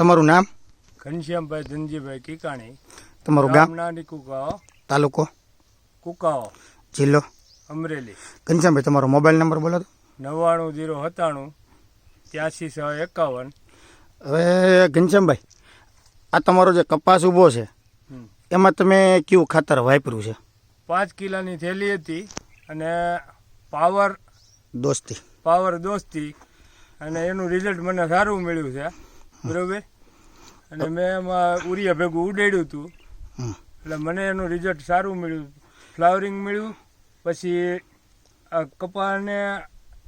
તમારું નામ? ઘનશ્યામભાઈ ધનજીભાઈ કીકાણી. તમારું ગામ? નાની કુકાઓ. તાલુકો? કુકાઓ. જિલ્લો? અમરેલી. ઘનશ્યામભાઈ તમારો મોબાઈલ નંબર બોલો નવ્વાણું જીરો સત્તાણું ત્યાંસી સો એકાવન. હવે ઘનશ્યામભાઈ આ તમારો જે કપાસ ઊભો છે એમાં તમે કયું ખાતર વાપર્યું છે? પાંચ કિલાની થેલી હતી અને પાવર દોસ્તી. પાવર દોસ્તી અને એનું રિઝલ્ટ મને સારું મળ્યું છે. બરોબર? અને મેં એમાં ઉરિયા ભેગું ઉડાડ્યું હતું. એટલે મને એનું રિઝલ્ટ સારું મળ્યું. ફ્લાવરિંગ મળ્યું. પછી આ કપાને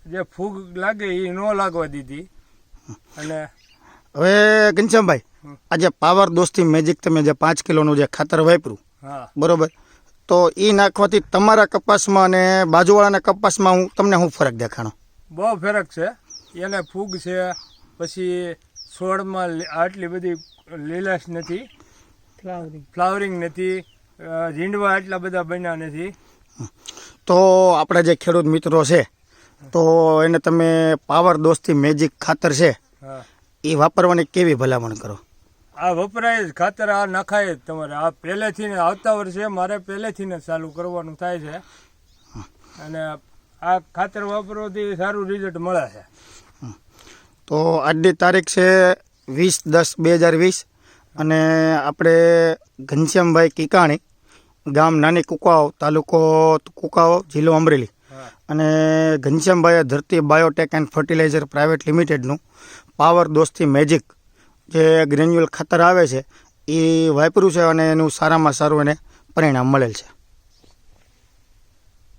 જે ફૂગ લાગે એ ન લાગવા દીધી. અને હવે ઘનશ્યામભાઈ આજે આ જે પાવર દોસ્તી મેજિક તમે જે પાંચ કિલોનું જે ખાતર વાપર્યું હા. બરોબર? તો એ નાખવાથી તમારા કપાસમાં અને બાજુવાળાના કપાસમાં હું તમને શું ફરક દેખાણો? બહુ ફરક છે. એને ફૂગ છે પછી છોડમાં આટલી બધી લીલાશ નથી. ફ્લાવરિંગ નથી. અ, ઝીંડવા આટલા બધા બન્યા નથી. તો આપણા જે ખેડૂત મિત્રો છે તો એને તમે પાવર દોસ્તી મેજિક ખાતર છે એ વાપરવાની કેવી ભલામણ કરો? આ વપરાય જ ખાતર આ નખાય જ તમારે. આ પહેલેથી ને આવતા વર્ષે મારે પહેલેથી ને ચાલુ કરવાનું થાય છે. અને આ ખાતર વાપરવાથી સારું રિઝલ્ટ મળે છે. તો આજની તારીખ છે વીસ દસ બે હજાર વીસ અને આપણે ઘનશ્યામભાઈ કિકાણી ગામ નાની કુકાઓ તાલુકો કુકાઓ જિલ્લો અમરેલી. અને ઘનશ્યામભાઈએ Dharti biotech and fertiliser private લિમિટેડનું power Dosti magic જે ગ્રેન્યુઅલ ખાતર આવે છે એ વાપર્યું છે અને એનું સારામાં સારું એને પરિણામ મળેલ છે.